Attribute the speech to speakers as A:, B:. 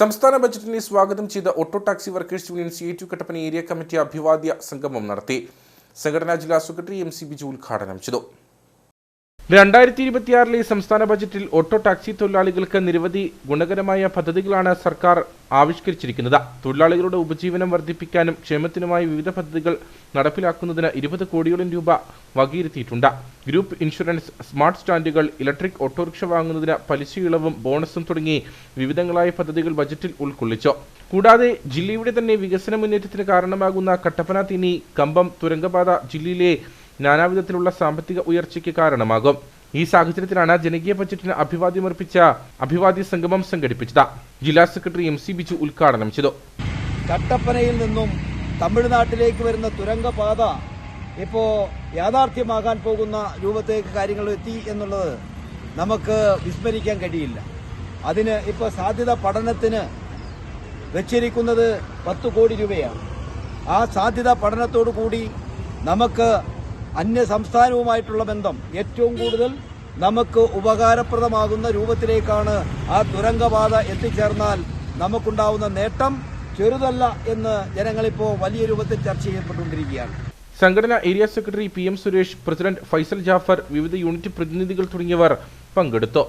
A: സംസ്ഥാന ബജറ്റിനെ സ്വാഗതം ചെയ്ത auto taxi workers union CITU Kattappana area committee അഭിവാദ്യ സംഗമം നടത്തി. സംഘടനാ ജില്ലാ സെക്രട്ടറി എം സി ബിജു ഉദ്ഘാടനം ചെയ്തു. രണ്ടായിരത്തി ഇരുപത്തിയാറിലെ സംസ്ഥാന ബജറ്റിൽ ഓട്ടോ ടാക്സി തൊഴിലാളികൾക്ക് നിരവധി ഗുണകരമായ പദ്ധതികളാണ് സർക്കാർ ആവിഷ്കരിച്ചിരിക്കുന്നത്. തൊഴിലാളികളുടെ ഉപജീവനം വർദ്ധിപ്പിക്കാനും ക്ഷേമത്തിനുമായി വിവിധ പദ്ധതികൾ നടപ്പിലാക്കുന്നതിന് ഇരുപത് കോടിയോളം രൂപ വകയിരുത്തിയിട്ടുണ്ട്. ഗ്രൂപ്പ് ഇൻഷുറൻസ് സ്മാർട്ട് സ്റ്റാൻഡുകൾ ഇലക്ട്രിക് ഓട്ടോറിക്ഷ വാങ്ങുന്നതിന് ഇളവും ബോണസും തുടങ്ങി വിവിധങ്ങളായ പദ്ധതികൾ ബജറ്റിൽ ഉൾക്കൊള്ളിച്ചു. കൂടാതെ ജില്ലയുടെ തന്നെ വികസന മുന്നേറ്റത്തിന് കാരണമാകുന്ന കട്ടപ്പന തിനി കമ്പം തുരങ്കപാത ജില്ലയിലെ നാനാവിധത്തിലുള്ള സാമ്പത്തിക ഉയർച്ചയ്ക്ക് കാരണമാകും. ഈ സാഹചര്യത്തിലാണ് ജനകീയ ബജറ്റിന് അഭിവാദ്യമർപ്പിച്ച അഭിവാദ്യ സംഗമം സംഘടിപ്പിച്ചത്. ജില്ലാ സെക്രട്ടറി എം സി ബിജു ഉദ്ഘാടനം ചെയ്തു.
B: കട്ടപ്പനയിൽ നിന്നും തമിഴ്നാട്ടിലേക്ക് വരുന്ന തുരങ്കപാത ഇപ്പോൾ യാഥാർത്ഥ്യമാകാൻ പോകുന്ന രൂപത്തേക്ക് കാര്യങ്ങൾ എത്തി എന്നുള്ളത് നമുക്ക് വിസ്മരിക്കാൻ കഴിയില്ല. അതിന് ഇപ്പോൾ സാധ്യത പഠനത്തിന് വെച്ചിരിക്കുന്നത് പത്ത് കോടി രൂപയാണ്. ആ സാധ്യത പഠനത്തോടു കൂടി നമുക്ക് അന്യ സംസ്ഥാനവുമായിട്ടുള്ള ബന്ധം ഏറ്റവും കൂടുതൽ നമുക്ക് ഉപകാരപ്രദമാകുന്ന രൂപത്തിലേക്കാണ് ആ തുരങ്കപാത എത്തിച്ചേർന്നാൽ നമുക്കുണ്ടാവുന്ന നേട്ടം ചെറുതല്ല എന്ന് ജനങ്ങളിപ്പോൾ വലിയ രൂപത്തിൽ ചർച്ച ചെയ്യപ്പെട്ടുകൊണ്ടിരിക്കുകയാണ്.
A: സംഘടന area secretary P M Suresh president Faisal Jafar വിവിധ യൂണിറ്റ് പ്രതിനിധികൾ തുടങ്ങിയവർ പങ്കെടുത്തു.